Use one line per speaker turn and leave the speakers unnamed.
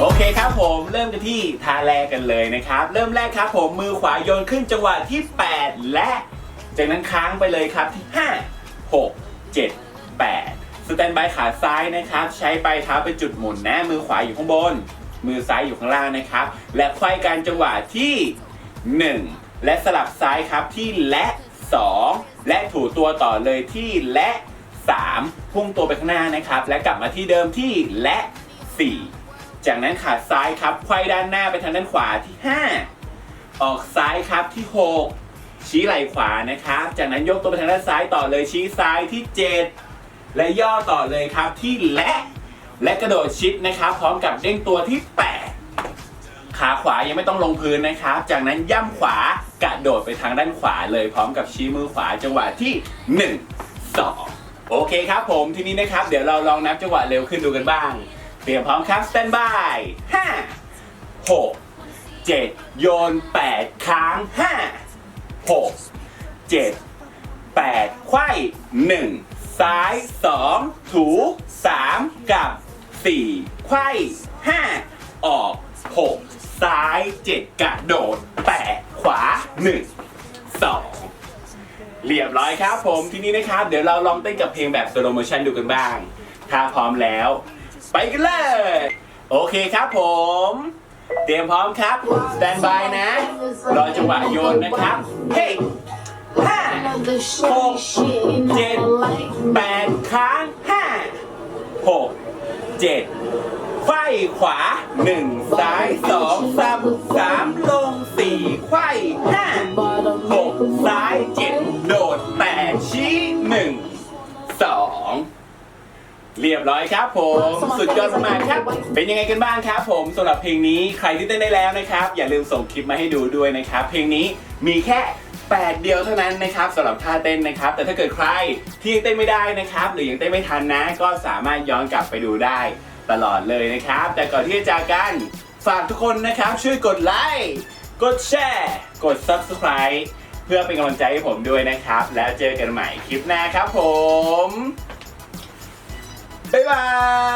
โอเคครับผมเริ่มกันที่ท่าแรกกันเลยนะครับ เริ่มแรกครับผมมือขวาโยนขึ้นจังหวะที่ 8 และ จากนั้นค้างไปเลยครับที่ 5 6 7 8 สแตนบายขาซ้ายนะครับ ใช้ปลายเท้าเป็นจุดหมุนนะ มือขวาอยู่ข้างบน มือซ้ายอยู่ข้างล่างนะครับ และไขว้กันจังหวะที่ 1 และสลับซ้ายครับที่และ 2 และถูตัวต่อเลยที่และ 3 พุ่งตัวไปข้างหน้านะครับ และกลับมาที่เดิมที่และ 4 จากนั้นขาซ้ายครับไขว้ด้านหน้าไปทางด้านขวาที่ 5 ออกซ้ายครับที่ 6 ชี้ไหล่ขวานะครับ จากนั้นยกตัวไปทางด้านซ้ายต่อเลยชี้ซ้ายที่ 7 และย่อต่อเลยครับที่และและกระโดดชิดนะครับ พร้อมกับเด้งตัวที่ 8 ขาขวายังไม่ต้องลงพื้นนะครับ จากนั้นย่ำขวากระโดดไปทางด้านขวาเลยพร้อมกับชี้มือขวาจังหวะที่ 1 2 โอเคครับผมทีนี้นะครับ เดี๋ยวเราลองนับจังหวะเร็วขึ้นดูกันบ้าง เตรียมพร้อมครับสแตนบาย5 6 7โยน8ค้าง5 6 7 8ไขว้1ซ้าย2ถู3กับ4ไขว้5ออก6ซ้าย7กระโดด8ขวา1 2เรียบร้อยครับผมทีนี้นะครับ เดี๋ยวเราลองเต้นกับเพลงแบบสโลโมชันดูกันบ้าง ถ้าพร้อมแล้ว ไปกันเลย โอเคครับผม เตรียมพร้อมครับสแตนบายนะ รอจังหวะโยนนะครับ เฮ้ห้าหกเจ็ดแปดค้างห้าหกเจ็ดไขว้ขวาหนึ่งซ้ายสองสามสามลงสี่ไขว้ห้าหกซ้ายเจ็ดโดดแปดชี้ เรียบร้อยครับผม สุดยอดมากครับ เป็นยังไงกันบ้างครับผมสำหรับเพลงนี้ใครที่เต้นได้แล้วนะครับ อย่าลืมส่งคลิปมาให้ดูด้วยนะครับ เพลงนี้มีแค่8เดียวเท่านั้นนะครับสำหรับท่าเต้นนะครับ แต่ถ้าเกิดใครที่ยังเต้นไม่ได้นะครับ หรือยังเต้นไม่ทันนะ ก็สามารถย้อนกลับไปดูได้ตลอดเลยนะครับ แต่ก่อนที่จะจากกันฝากทุกคนนะครับ ช่วยกดไลค์กดแชร์กด Subscribe เพื่อเป็นกำลังใจให้ผมด้วยนะครับ แล้วเจอกันใหม่คลิปหน้าครับผม บ๊ายบาย